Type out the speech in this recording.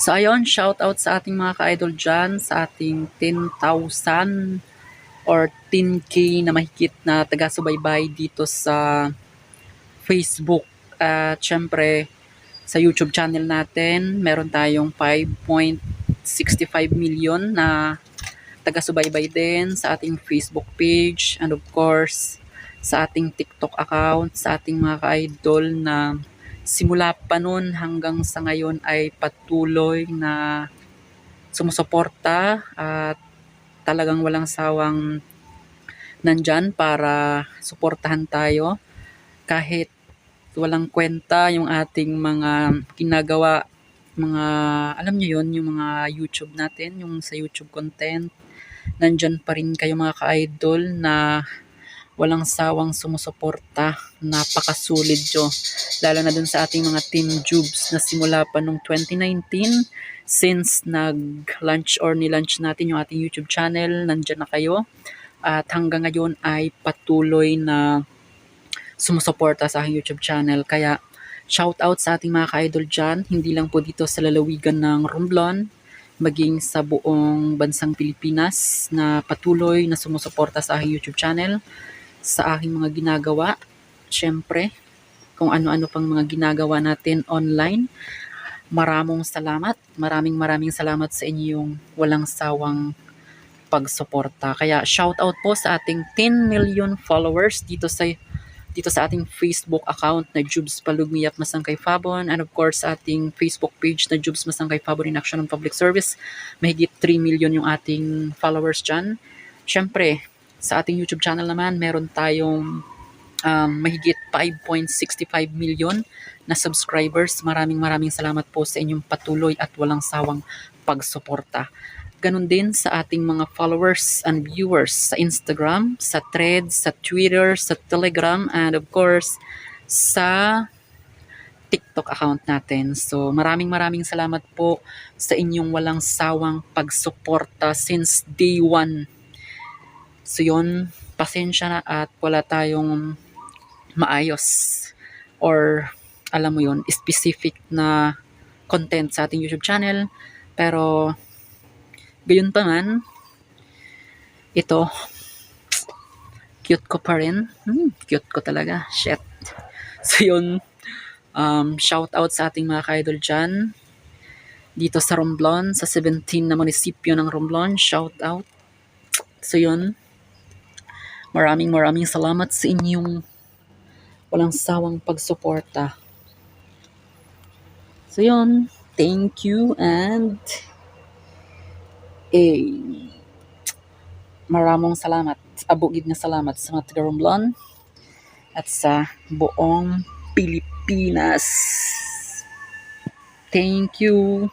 So ayun, shout out sa ating mga ka-idol dyan, sa ating 10,000 or 10k na mahigit na taga-subaybay dito sa Facebook. At syempre, sa YouTube channel natin, meron tayong 5.65 million na taga-subaybay din sa ating Facebook page and of course sa ating TikTok account, sa ating mga ka-idol na simula pa nun hanggang sa ngayon ay patuloy na sumusuporta at talagang walang sawang nandyan para suportahan tayo. Kahit walang kwenta yung ating mga ginagawa mga alam niyo yon yung mga YouTube natin yung sa YouTube content nandyan pa rin kayo mga ka-idol na walang sawang sumusuporta. Napakasulit nyo lalo na dun sa ating mga Team Jubes na simula pa nung 2019 since nag-launch or ni-launch natin yung ating YouTube channel nandyan na kayo. At hanggang ngayon ay patuloy na sumusuporta sa aking YouTube channel. Kaya shout out sa ating mga ka-idol dyan, hindi lang po dito sa lalawigan ng Romblon, maging sa buong bansang Pilipinas na patuloy na sumusuporta sa aking YouTube channel, sa aking mga ginagawa, syempre, kung ano-ano pang mga ginagawa natin online. Maraming salamat, maraming maraming salamat sa inyong walang sawang pagsuporta. Kaya shout out po sa ating 10 million followers dito sa dito sa ating Facebook account na Jubes Palugmi at Masangkay Fabon and of course ating Facebook page na Jubes Masangkay Fabon in Action on Public Service. Mahigit 3 million yung ating followers dyan. Siyempre, sa ating YouTube channel naman, meron tayong um, mahigit 5.65 million na subscribers. Maraming maraming salamat po sa inyong patuloy at walang sawang pagsuporta. Ganon din sa ating mga followers and viewers sa Instagram, sa Threads, sa Twitter, sa Telegram, and of course, sa TikTok account natin. So, maraming maraming salamat po sa inyong walang sawang pagsuporta since day one. So, yun, pasensya na at wala tayong maayos or alam mo yun, specific na content sa ating YouTube channel. Pero, gayon pa man, ito, cute ko pa rin. Hmm, cute ko talaga. Shit. So yun, um, shout out sa ating mga ka-idol dyan. Dito sa Romblon, sa 17 na munisipyo ng Romblon, shout out. So yun, maraming maraming salamat sa inyong walang sawang pagsuporta. So yun, thank you and eh, maraming salamat, abugid na salamat sa mga taga Romblon at sa buong Pilipinas. Thank you.